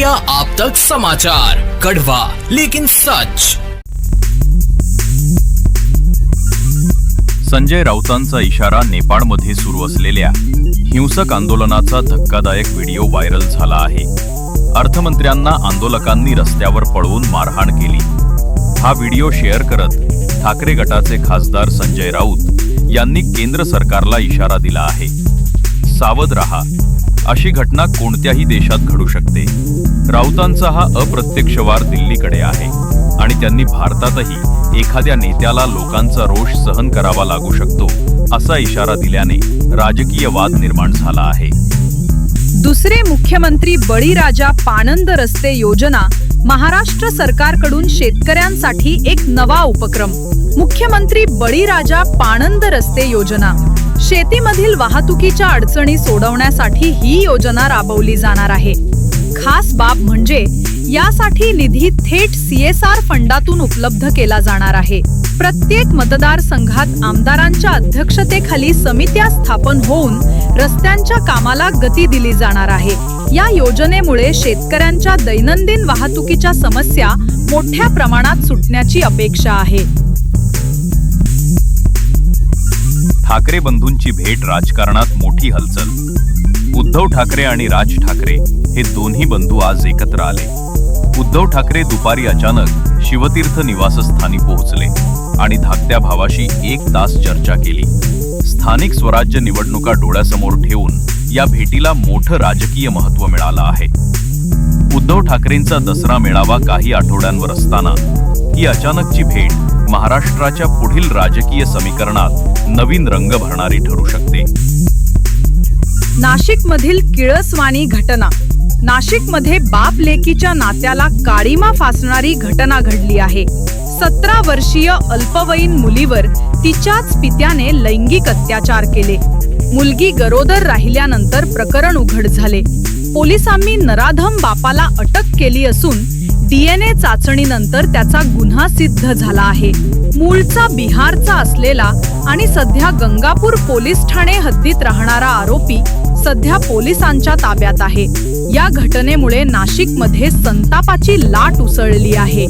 India आप तक समाचार। कड़वा लेकिन सच। संजय राऊतांचा इशारा नेपाळमध्ये सुरू असलेल्या हिंसक आंदोलनाचा धक्कादायक व्हिडिओ व्हायरल झाला आहे. अर्थमंत्र्यांना आंदोलकांनी रस्त्यावर पळवून मारहाण केली. हा व्हिडिओ शेअर करत ठाकरे गटाचे खासदार संजय राऊत यांनी केंद्र सरकारला इशारा दिला आहे. सावध रहा. अशी घटना कोणत्याही देशात घडू शकते. राऊतांचा हा अप्रत्यक्ष वार दिल्लीकडे आहे आणि त्यांनी भारतातही एखाद्या नेत्याला लोकांचा रोष सहन करावा लागू शकतो असा इशारा दिल्याने राजकीय वाद निर्माण झाला आहे. दुसरे मुख्यमंत्री बळीराजा पानंद रस्ते योजना महाराष्ट्र सरकारकडून शेतकऱ्यांसाठी एक नवा उपक्रम. मुख्यमंत्री बळीराजा पाणंद रस्ते योजना. शेतीमधील वाहतुकीच्या अडचणी सोडवण्यासाठी ही योजना राबवली जाणार आहे. खास बाब म्हणजे यासाठी निधी थेट सीएसआर फंडातून उपलब्ध केला जाणार आहे. प्रत्येक मतदारसंघात आमदारांच्या अध्यक्षतेखाली समित्या स्थापन होऊन रस्त्यांच्या कामाला गती दिली जाणार आहे. या योजनेमुळे शेतकऱ्यांच्या दैनंदिन वाहतुकीच्या समस्या मोठ्या प्रमाणात सुटण्याची अपेक्षा आहे. ठाकरे बंधूंची भेट राजकारणात मोठी हलचल. उद्धव ठाकरे आणि राज ठाकरे हे दोन्ही बंधू आज एकत्र आले. उद्धव ठाकरे दुपारी अचानक शिवतीर्थ निवासस्थानी पोहोचले आणि धाकट्या भावाशी एक तास चर्चा केली. स्थानिक स्वराज्य निवडणुका डोळ्यासमोर ठेवून या भेटीला मोठं राजकीय महत्त्व मिळालं आहे. उद्धव ठाकरेंचा दसरा मेळावा काही आठवड्यांवर असताना ही अचानकची भेट महाराष्ट्राच्या पुढील राजकीय समीकरणात नवीन रंग भरणारी ठरू शकते. नाशिक मधील किळसवाणी घटना. नाशिकमध्ये बाप लेकीच्या नात्याला काळीमा फासणारी घटना घडली आहे. सतरा वर्षीय अल्पवयीन मुलीवर तिच्याच पित्याने लैंगिक अत्याचार केले. मुलगी गरोदर राहिल्यानंतर प्रकरण उघड झाले. पोलिसांनी नराधम बापाला अटक केली असून डीएनए चाचणीनंतर त्याचा गुन्हा सिद्ध झाला आहे. मूळचा बिहारचा असलेला आणि सध्या गंगापूर पोलीस ठाणे हद्दीत राहणारा आरोपी सध्या पोलिसांच्या ताब्यात आहे. या घटनेमुळे नाशिकमध्ये संतापाची लाट उसळली आहे.